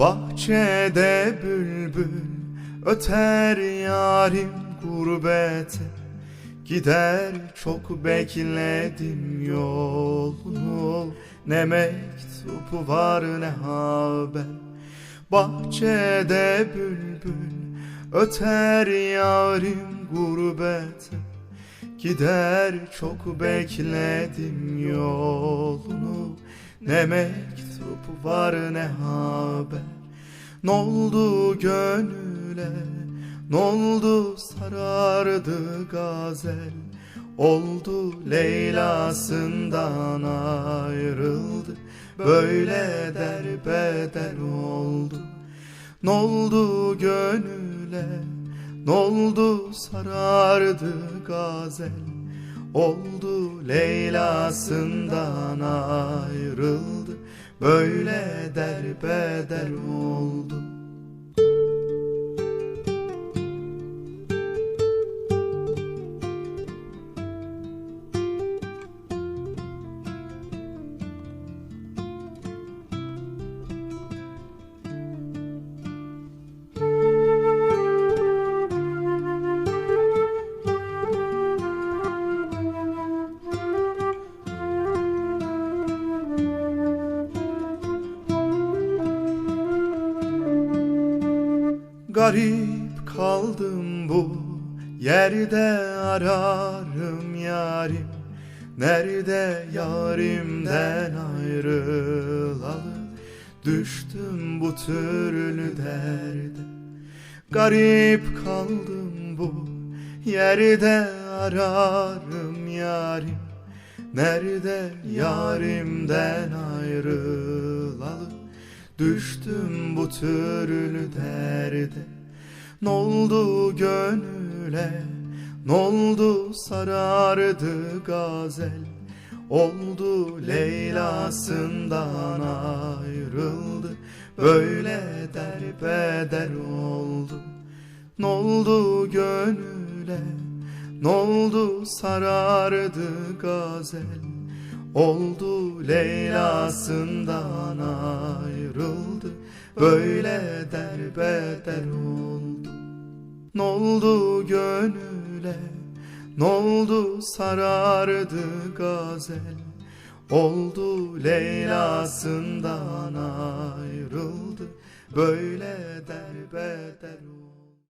Bahçede bülbül öter yarim gurbete. Gider çok bekledim yolunu. Ne mektup var ne haber? Bahçede bülbül öter yarim gurbete. Gider çok bekledim yolunu. Ne mektup var ne haber? N'oldu gönüle? N'oldu sarardı gazel? Oldu Leyla'sından ayrıldı. Böyle derbeder oldu. N'oldu gönüle? N'oldu sarardı gazel? Oldu Leyla'sından ayrıldı Böyle derbeder oldu Garip kaldım bu yerde ararım yarim. Nerede yarimden ayrılalı? Düştüm bu türlü derde. Garip kaldım bu yerde ararım yarim. Nerede yarimden ayrılalı? Düştüm bu türlü derde N'oldu gönüle N'oldu sarardı gazel. Oldu Leyla'sından ayrıldı Böyle derbeder oldu. N'oldu gönüle N'oldu sarardı gazel. Oldu Leyla'sından ayrıldı Böyle derbeder oldu. N'oldu gönüle? N'oldu sarardı gazel? Oldu Leyla'sından ayrıldı. Böyle derbeder oldu